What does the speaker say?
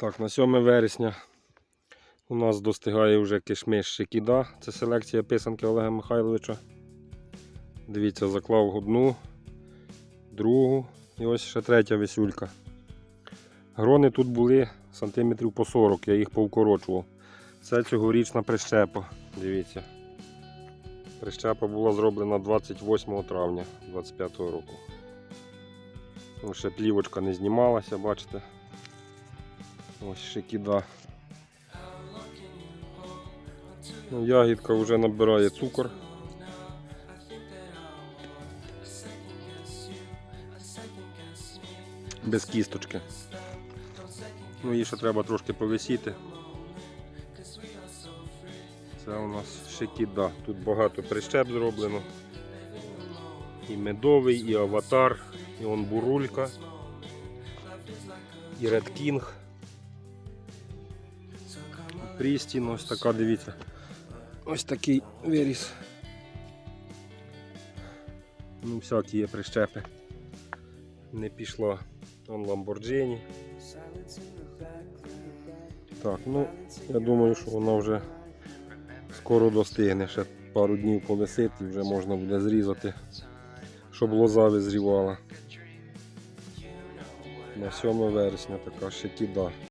Так, на 7 вересня у нас достигає вже кишмиш Шикіда. Це селекція писанки Олега Михайловича. Дивіться, заклав одну, другу і ось ще третя висюлька. Грони тут були сантиметрів по 40, я їх повкорочував. Це цьогорічна прищепа. Дивіться. Прищепа була зроблена 28 травня 25 року. Ще плівочка не знімалася, бачите. Ось шикіда. Ну, ягідка вже набирає цукор. Без кісточки. Ну, її ще треба трошки повисіти. Це у нас шикіда. Тут багато прищеп зроблено. І медовий, і аватар, і он бурулька, і King. Прістін, ось така, дивіться. Ось такий виріс. Ну, всякі є прищепи. Не пішла. Вон Lamborghini. Так, ну, я думаю, що вона вже скоро достигне. Ще пару днів повисить і вже можна буде зрізати, щоб лоза визрівала. На 7 вересня така ще кіда.